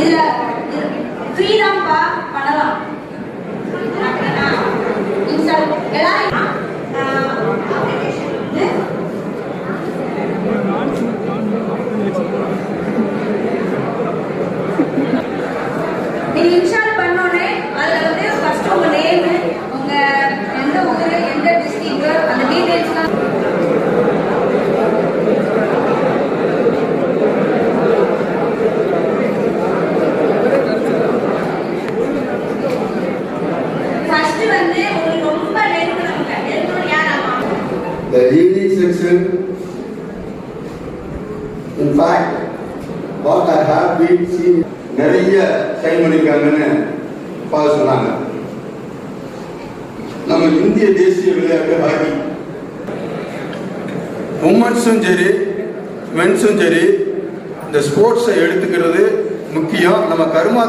இதுல ஃப்ரீ தான்ப்பா பண்ணலாம். நீங்க இன்ஸ்டால் பண்ணோடனே அதுல வந்து ஃபர்ஸ்ட் உங்க நேம் உங்க எந்த ஊரு எந்த டிஸ்ட்ரிக்ட் அந்த டீடைல்ஸ்லாம் ஃபர்ஸ்ட் வந்து உங்களுக்கு ரொம்ப நெருங்கினவங்க நெருங்கினவங்க The evening section, in fact, what I have been seen நிறைய சைன் பண்ணியிருக்காங்கன்னு சொன்னாங்க. நம்ம இந்திய தேசிய விளையாட்டு ஹாக்கி. உமன்ஸும் சரி மென்ஸும் சரி இந்த ஸ்போர்ட்ஸை எடுத்துக்கிறது முக்கியம். நம்ம கருமா